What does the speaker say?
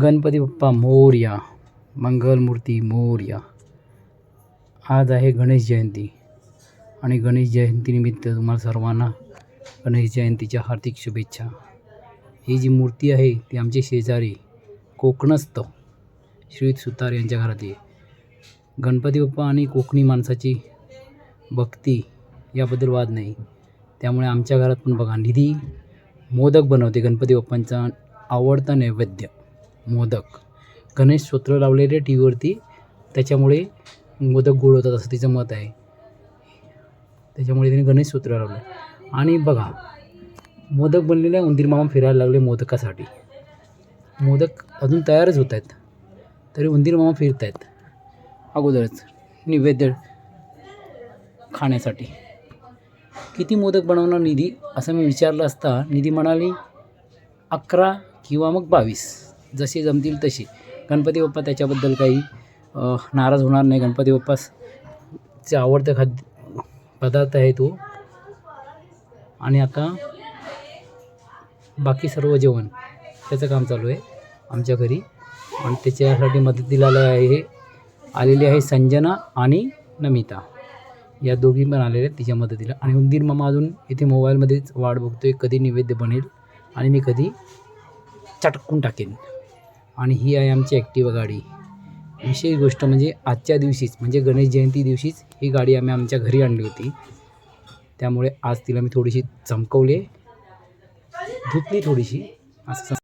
गणपती बाप्पा मोरया मंगलमूर्ती मोरया. आज आहे गणेश जयंती आणि गणेश जयंतीनिमित्त तुम्हाला सर्वांना गणेश जयंतीच्या हार्दिक शुभेच्छा. ही जी मूर्ती आहे ती आमचे शेजारी कोकणस्थ श्री सुतार यांच्या घरात गणपती बाप्पा आणि कोकणी माणसाची भक्ती याबद्दल वाद नाही. त्यामुळे आमच्या घरात पण बघा निधी मोदक बनवते गणपती बाप्पांचा आवडता नैवेद्य. मोदक. गणेश स्तोत्र लावलेले टी व्हीवरती त्याच्यामुळे मोदक गोड होतात असं तिचं मत आहे. त्याच्यामुळे तिने गणेश स्तोत्र लावलं. आणि बघा मोदक बनलेले उंदीर मामा फिरायला लागले मोदकासाठी. मोदक अजून तयारच होत आहेत. तरी उंदीर मामा फिरत आहेत अगोदरच निवेद्य खाण्यासाठी. किती मोदक बनवणार निधी? असं मी विचारलं असता निधी म्हणाली अकरा किंवा मग बावीस. जशी जमतील तशी. गणपती बाप्पा त्याच्याबद्दल काही नाराज होणार नाही. गणपती बाप्पाचे आवडतं खाद्य पदार्थ आहे तो. आणि आता बाकी सर्व जेवण त्याचं काम चालू आहे आमच्या घरी. आणि त्याच्यासाठी मदतीला आहे आलेली आहे संजना आणि नमिता. या दोघी पण आलेल्या आहेत तिच्या मदतीला. आणि उंदीर मामा अजून इथे मोबाईलमध्येच वाट आहे कधी नैवेद्य बनेल आणि मी कधी चटकून टाकेन. आणि ही आहे आमची ॲक्टिवा गाडी. विशेष गोष्ट म्हणजे आजच्या दिवशीच म्हणजे गणेश जयंती दिवशीच ही गाडी आम्ही आमच्या घरी आणली होती. त्यामुळे आज तिला मी थोडीशी चमकवले धुतली थोडीशी. असं